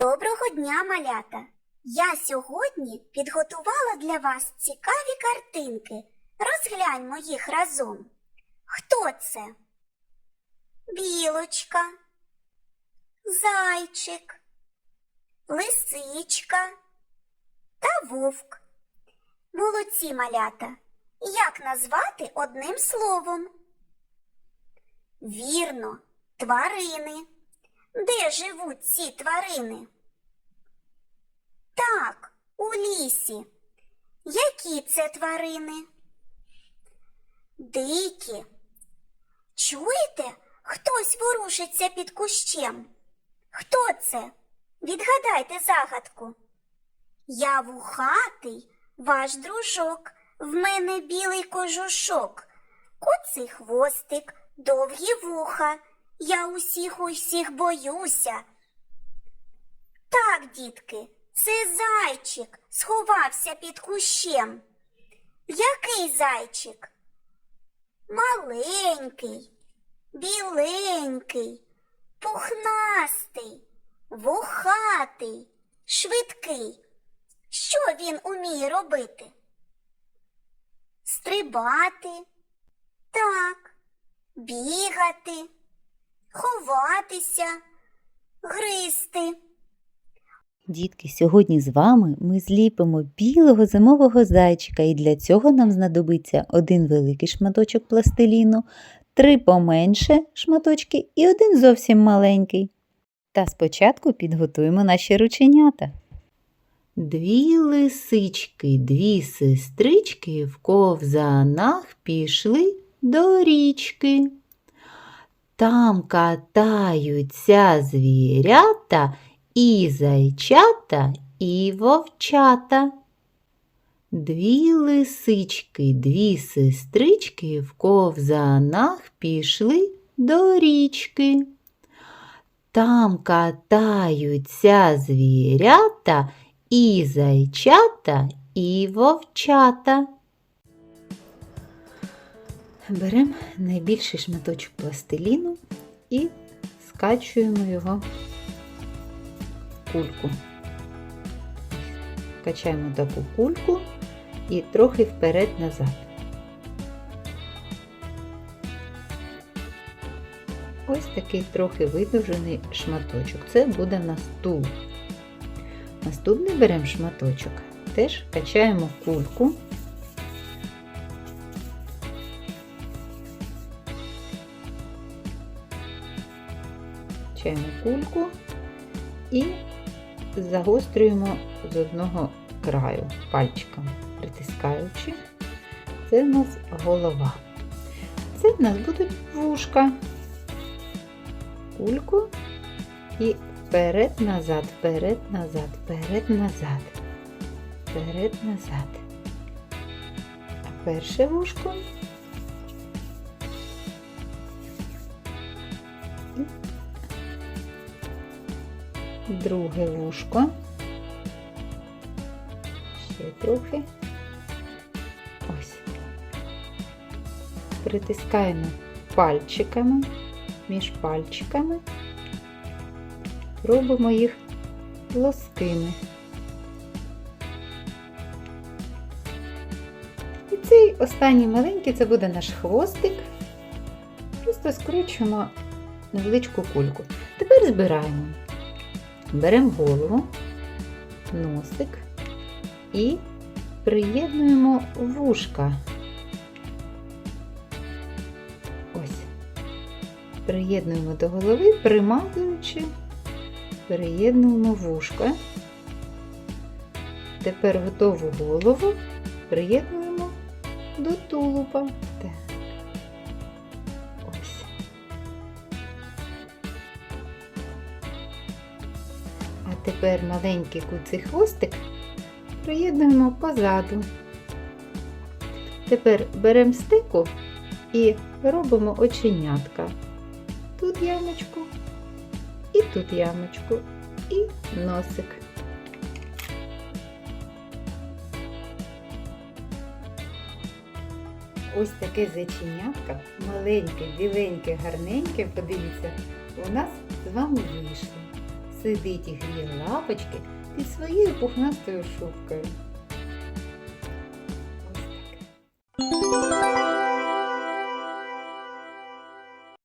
Доброго дня, малята! Я сьогодні підготувала для вас цікаві картинки. Розгляньмо їх разом. Хто це? Білочка, зайчик, лисичка та вовк. Молодці малята. Як назвати одним словом? Вірно, тварини. Де живуть ці тварини? Так, у лісі. Які це тварини? Дикі. Чуєте, хтось ворушиться під кущем? Хто це? Відгадайте загадку. Я вухатий, ваш дружок, в мене білий кожушок, коций хвостик, довгі вуха, я усіх усіх боюся. Так, дітки, це зайчик сховався під кущем. Який зайчик? Маленький, біленький, пухнастий, вухатий, швидкий. Що він уміє робити? Стрибати, так, бігати, ховатися, гризти. Дітки, сьогодні з вами ми зліпимо білого зимового зайчика, і для цього нам знадобиться один великий шматочок пластиліну, три поменше шматочки і один зовсім маленький. Та спочатку підготуємо наші рученята. Дві лисички, дві сестрички в ковзанах пішли до річки. Там катаються звірята і зайчата, і вовчата. Дві лисички, дві сестрички в ковзанах пішли до річки. Там катаються звірята і зайчата, і вовчата. Беремо найбільший шматочок пластиліну і скачуємо його в кульку. Качаємо таку кульку і трохи вперед-назад. Ось такий трохи видовжений шматочок. Це буде в нас. Наступний беремо шматочок, теж качаємо кульку. Качаємо кульку і загострюємо з одного краю пальчиком, притискаючи. Це в нас голова. Це в нас будуть вушка. Кульку і вперед-назад, вперед-назад, вперед-назад, вперед-назад. А перше вушко. Друге вушко. Ще трохи. Ось. Притискаємо пальчиками, між пальчиками. Робимо їх плоскими. І цей останній маленький це буде наш хвостик. Просто скручуємо невеличку кульку. Тепер збираємо. Беремо голову, носик і приєднуємо вушка. Ось. Приєднуємо до голови, примазуючи, приєднуємо вушка. Тепер готову голову приєднуємо до тулупа. Так. Тепер маленький куций хвостик приєднуємо позаду. Тепер беремо стику і робимо оченятка. Тут ямочку, і тут ямочку, і носик. ось таке зайченятка, маленьке, біленьке, гарненьке, подивіться, у нас з вами вийшло. Сидить і гріє лапочки під своєю пухнастою шубкою.